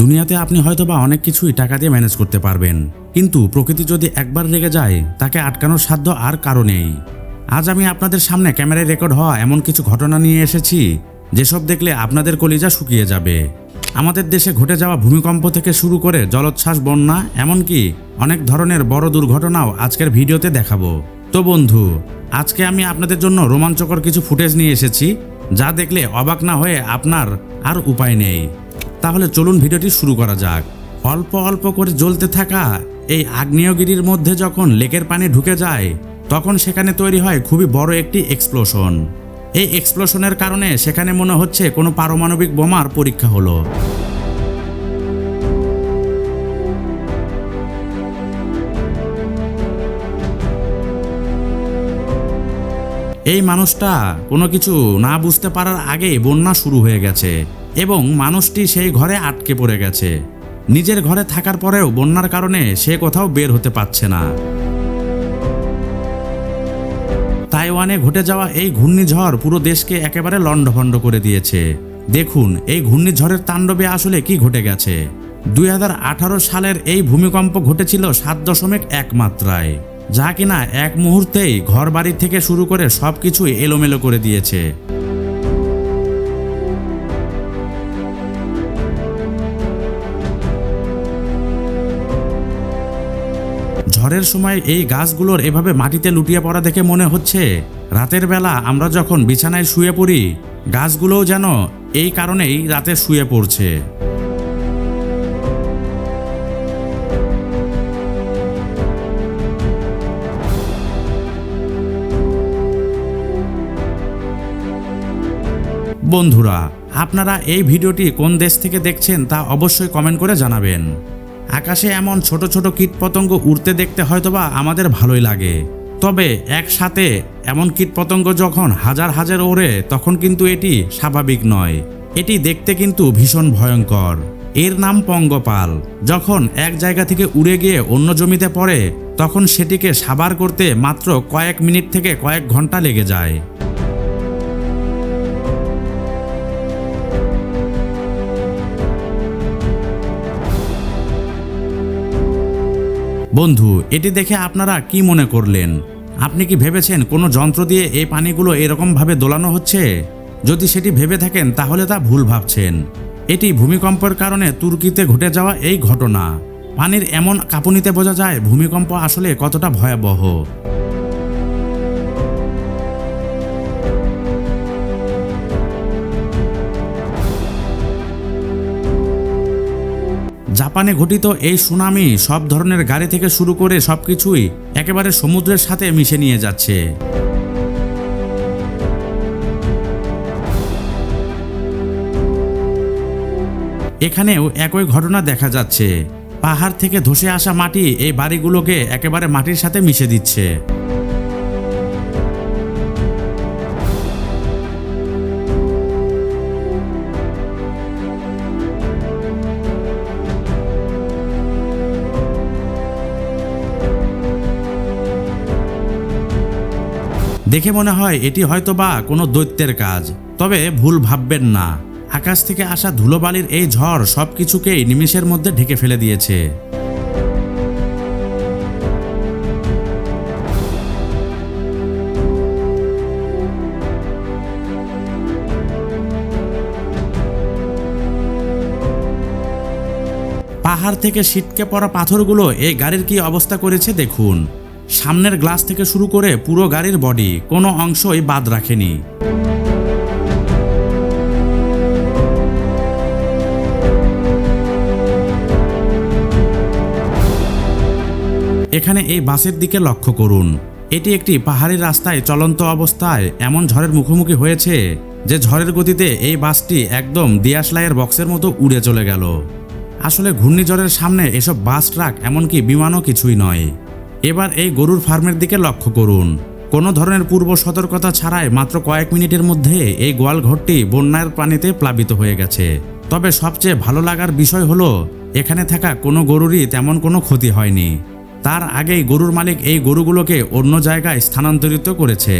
দুনিয়াতে আপনি হয়তোবা অনেক কিছুই টাকা দিয়ে ম্যানেজ করতে পারবেন। কিন্তু প্রকৃতি যদি একবার রেগে যায়, তাকে আটকানোর সাধ্য আর কারও নেই। আজ আমি আপনাদের সামনে ক্যামেরায় রেকর্ড হওয়া এমন কিছু ঘটনা নিয়ে এসেছি, যেসব দেখলে আপনাদের কলিজা শুকিয়ে যাবে। আমাদের দেশে ঘটে যাওয়া ভূমিকম্প থেকে শুরু করে জলোচ্ছ্বাস, বন্যা, এমনকি অনেক ধরনের বড় দুর্ঘটনাও আজকের ভিডিওতে দেখাবো। তো বন্ধু, আজকে আমি আপনাদের জন্য রোমাঞ্চকর কিছু ফুটেজ নিয়ে এসেছি, যা দেখলে অবাক না হয়ে আপনার আর উপায় নেই। তাহলে চলুন ভিডিওটি শুরু করা যাক। অল্প অল্প করে জ্বলতে থাকা এই আগ্নেয়গিরির মধ্যে যখন লেকের পানি ঢুকে যায়, তখন সেখানে তৈরি হয় খুবই বড় একটি এক্সপ্লোশন এই এক্সপ্লোশনের কারণে সেখানে মনে হচ্ছে কোনো পারমাণবিক বোমার পরীক্ষা হলো। এই মানুষটা কোনো কিছু না বুঝতে পারার আগেই বন্যা শুরু হয়ে গেছে। এবং মানুষটি সেই ঘরে আটকে পড়ে গেছে। নিজের ঘরে থাকার পরেও বন্যার কারণে সে কোথাও বের হতে পারছে না। তাইওয়ানে ঘটে যাওয়া এই ঘূর্ণিঝড় পুরো দেশকে একেবারে লণ্ডভণ্ড করে দিয়েছে। দেখুন, এই ঘূর্ণিঝড়ের তাণ্ডবে আসলে কি ঘটে গেছে। দুই হাজার আঠারো সালের এই ভূমিকম্প ঘটেছিল সাত দশমিক এক মাত্রায়, যা কিনা এক মুহূর্তেই ঘর বাড়ি থেকে শুরু করে সব কিছুই এলোমেলো করে দিয়েছে। ঝড়ের সময় এই গাছগুলোর এভাবে মাটিতে লুটিয়ে পড়া দেখে মনে হচ্ছে, রাতের বেলা আমরা যখন বিছানায় শুয়ে পড়ি, গাছগুলোও যেন এই কারণেই রাতে শুয়ে পড়ছে। বন্ধুরা, আপনারা এই ভিডিওটি কোন দেশ থেকে দেখছেন তা অবশ্যই কমেন্ট করে জানাবেন। আকাশে এমন ছোট ছোট কীটপতঙ্গ উড়তে দেখতে হয়তোবা আমাদের ভালোই লাগে। তবে একসাথে এমন কীটপতঙ্গ যখন হাজার হাজার ওড়ে, তখন কিন্তু এটি স্বাভাবিক নয়। এটি দেখতে কিন্তু ভীষণ ভয়ঙ্কর। এর নাম পঙ্গপাল। যখন এক জায়গা থেকে উড়ে গিয়ে অন্য জমিতে পড়ে, তখন সেটিকে সাবার করতে মাত্র কয়েক মিনিট থেকে কয়েক ঘণ্টা লেগে যায়। বন্ধু, এটি দেখে আপনারা কি মনে করলেন? আপনি কি ভেবেছেন কোনো যন্ত্র দিয়ে এই পানিগুলো এরকমভাবে দোলানো হচ্ছে? যদি সেটি ভেবে থাকেন, তাহলে তা ভুল ভাবছেন। এটি ভূমিকম্পের কারণে তুর্কিতে ঘটে যাওয়া এই ঘটনা। পানির এমন কাঁপুনিতে বোঝা যায়, ভূমিকম্প আসলে কতটা ভয়াবহ। জাপানে ঘটিত এই সুনামি সব ধরনের গাড়ি থেকে শুরু করে সবকিছুই একেবারে সমুদ্রের সাথে মিশে নিয়ে যাচ্ছে। এখানেও একই ঘটনা দেখা যাচ্ছে। পাহাড় থেকে ধসে আসা মাটি এই বাড়িগুলোকে একেবারে মাটির সাথে মিশে দিচ্ছে। দেখে মনে হয় এটি হয়তো বা কোনো দৈত্যের কাজ। তবে ভুল ভাববেন না। আকাশ থেকে আসা ধুলোবালির এই ঝড় সব কিছুকেই নিমিষের মধ্যে ঢেকে ফেলে দিয়েছে। পাহাড় থেকে ছিটকে পড়া পাথরগুলো এই গাড়ির কি অবস্থা করেছে দেখুন। সামনের গ্লাস থেকে শুরু করে পুরো গাড়ির বডি, কোনো অংশই বাদ রাখেনি। এখানে এই বাসের দিকে লক্ষ্য করুন। এটি একটি পাহাড়ি রাস্তায় চলন্ত অবস্থায় এমন ঝড়ের মুখোমুখি হয়েছে যে ঝড়ের গতিতে এই বাসটি একদম দিয়াশলাইয়ের বক্সের মতো উড়ে চলে গেল। আসলে ঘূর্ণিঝড়ের সামনে এসব বাস ট্রাক এমনকি বিমানও কিছুই নয়। এবার এই গরুর ফার্মের দিকে লক্ষ্য করুন। কোনো ধরনের পূর্ব সতর্কতা ছাড়াই মাত্র কয়েক মিনিটের মধ্যে এই গোয়াল ঘরটি বন্যার পানিতে প্লাবিত হয়ে গেছে। তবে সবচেয়ে ভালো লাগার বিষয় হলো, এখানে থাকা কোনো গরুরই তেমন কোনো ক্ষতি হয়নি। তার আগেই গরুর মালিক এই গরুগুলোকে অন্য জায়গায় স্থানান্তরিত করেছে।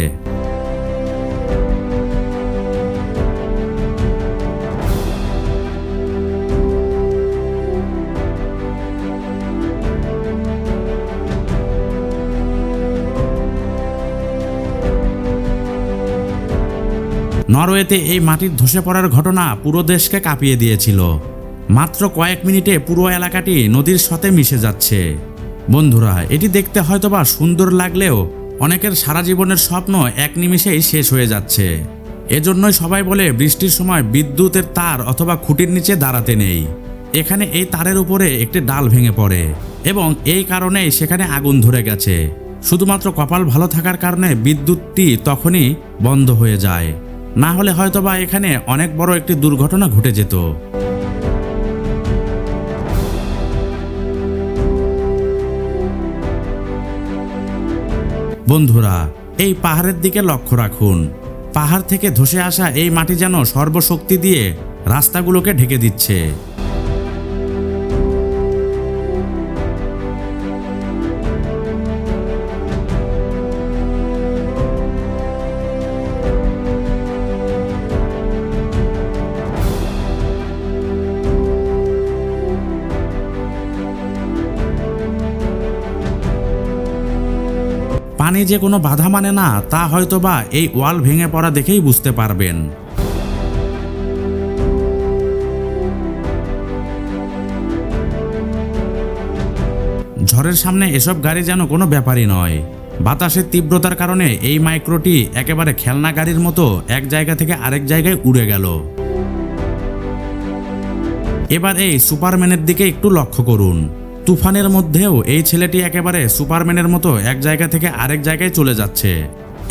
নরওয়েতে এই মাটির ধসে পড়ার ঘটনা পুরো দেশকে কাঁপিয়ে দিয়েছিল। মাত্র কয়েক মিনিটে পুরো এলাকাটি নদীর সাথে মিশে যাচ্ছে। বন্ধুরা, এটি দেখতে হয়তোবা সুন্দর লাগলেও অনেকের সারা জীবনের স্বপ্ন এক নিমিষেই শেষ হয়ে যাচ্ছে। এজন্যই সবাই বলে বৃষ্টির সময় বিদ্যুতের তার অথবা খুঁটির নিচে দাঁড়াতে নেই। এখানে এই তারের উপরে একটি ডাল ভেঙে পড়ে এবং এই কারণেই সেখানে আগুন ধরে গেছে। শুধুমাত্র কপাল ভালো থাকার কারণে বিদ্যুৎটি তখনই বন্ধ হয়ে যায়। না হলে হয়তোবা এখানে অনেক বড় একটি দুর্ঘটনা ঘটে যেত। বন্ধুরা, এই পাহাড়ের দিকে লক্ষ্য রাখুন। পাহাড় থেকে ধসে আসা এই মাটি যেন সর্বশক্তি দিয়ে রাস্তাগুলোকে ঢেকে দিচ্ছে। পানি যে কোনো বাধা মানে না, তা হয়তোবা এই ওয়াল ভেঙে পড়া দেখেই বুঝতে পারবেন। ঝড়ের সামনে এসব গাড়ি যেন কোনো ব্যাপারই নয়। বাতাসের তীব্রতার কারণে এই মাইক্রোটি একেবারে খেলনা গাড়ির মতো এক জায়গা থেকে আরেক জায়গায় উড়ে গেল। এবার এই সুপারম্যানের দিকে একটু লক্ষ্য করুন। তুফানের মধ্যেও এই ছেলেটি একেবারে সুপারম্যানের মতো এক জায়গা থেকে আরেক জায়গায় চলে যাচ্ছে।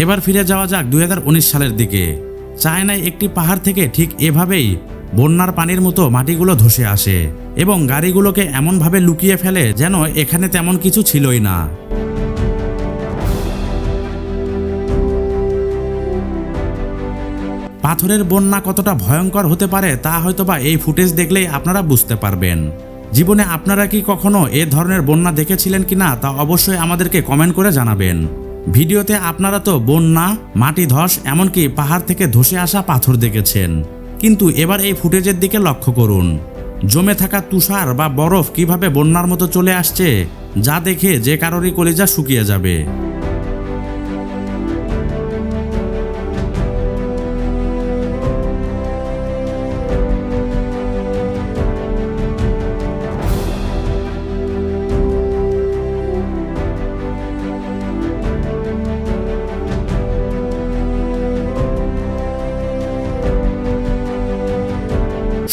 এবার ফিরে যাওয়া যাক দুই হাজার উনিশ সালের দিকে। চায়নায় একটি পাহাড় থেকে ঠিক এভাবেই বন্যার পানির মতো মাটিগুলো ধসে আসে এবং গাড়িগুলোকে এমনভাবে লুকিয়ে ফেলে যেন এখানে তেমন কিছু ছিলই না। পাথরের বন্যা কতটা ভয়ঙ্কর হতে পারে তা হয়তোবা এই ফুটেজ দেখলেই আপনারা বুঝতে পারবেন। জীবনে আপনারা কি কখনো এ ধরনের বন্যা দেখেছিলেন কিনা তা অবশ্যই আমাদেরকে কমেন্ট করে জানাবেন। ভিডিওতে আপনারা তো বন্যা, মাটি ধস, এমনকি পাহাড় থেকে ধসে আসা পাথর দেখেছেন। কিন্তু এবার এই ফুটেজের দিকে লক্ষ্য করুন। জমে থাকা তুষার বা বরফ কীভাবে বন্যার মতো চলে আসছে, যা দেখে যে কারোরই কলিজা শুকিয়ে যাবে।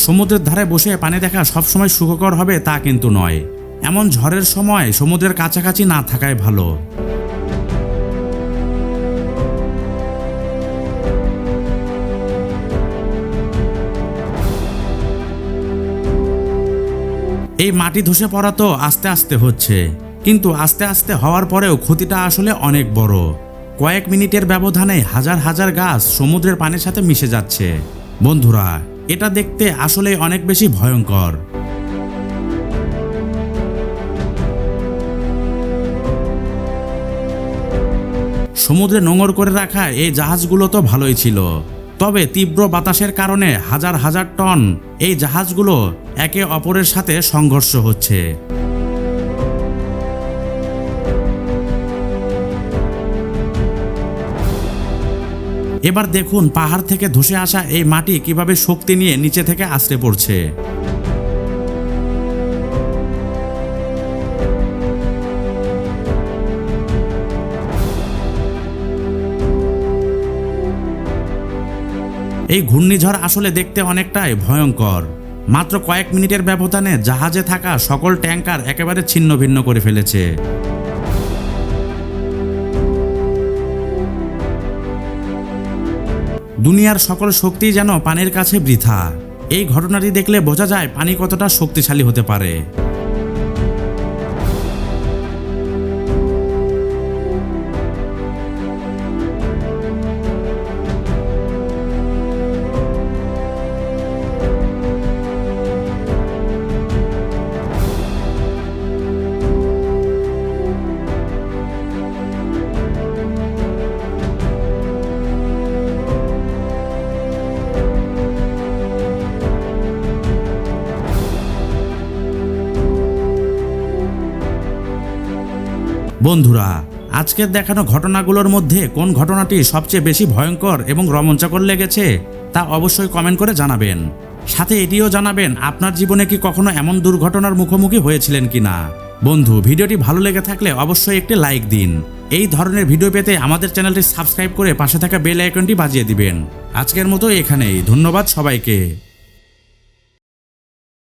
সমুদ্রের ধারে বসে পানি দেখা সবসময় সুখকর হবে তা কিন্তু নয়। এমন ঝড়ের সময় সমুদ্রের কাছাকাছি না থাকাই ভালো। এই মাটি ধসে পড়া তো আস্তে আস্তে হচ্ছে, কিন্তু আস্তে আস্তে হওয়ার পরেও ক্ষতিটা আসলে অনেক বড়। কয়েক মিনিটের ব্যবধানে হাজার হাজার গাছ সমুদ্রের পানির সাথে মিশে যাচ্ছে। বন্ধুরা এটা দেখতে আসলে অনেক বেশি ভয়ঙ্কর। সমুদ্রে নোঙর করে রাখা এই জাহাজগুলো তো ভালোই ছিল। তবে তীব্র বাতাসের কারণে হাজার হাজার টন এই জাহাজগুলো একে অপরের সাথে সংঘর্ষ হচ্ছে। এবার দেখুন পাহাড় থেকে ধসে আসা এই মাটি কীভাবে শক্তি নিয়ে নিচে থেকে আছড়ে পড়ছে। এই ঘূর্ণিঝড় আসলে দেখতে অনেকটাই ভয়ঙ্কর। মাত্র কয়েক মিনিটের ব্যবধানে জাহাজে থাকা সকল ট্যাঙ্কার একেবারে ছিন্ন ভিন্ন করে ফেলেছে। দুনিয়ার সকল শক্তি যেন পানির কাছে বৃথা। এই ঘটনাটি দেখলে বোঝা যায় পানি কতটা শক্তিশালী হতে পারে। বন্ধুরা, আজকের দেখানো ঘটনাগুলোর মধ্যে কোন ঘটনাটি সবচেয়ে বেশি ভয়ঙ্কর এবং রোমাঞ্চকর লেগেছে তা অবশ্যই কমেন্ট করে জানাবেন। সাথে এটিও জানাবেন, আপনার জীবনে কি কখনো এমন দুর্ঘটনার মুখোমুখি হয়েছিলেন কিনা? বন্ধু, ভিডিওটি ভালো লেগে থাকলে অবশ্যই একটি লাইক দিন। এই ধরনের ভিডিও পেতে আমাদের চ্যানেলটি সাবস্ক্রাইব করে পাশে থাকা বেল আইকনটি বাজিয়ে দিবেন। আজকের মতো এখানেই, ধন্যবাদ সবাইকে।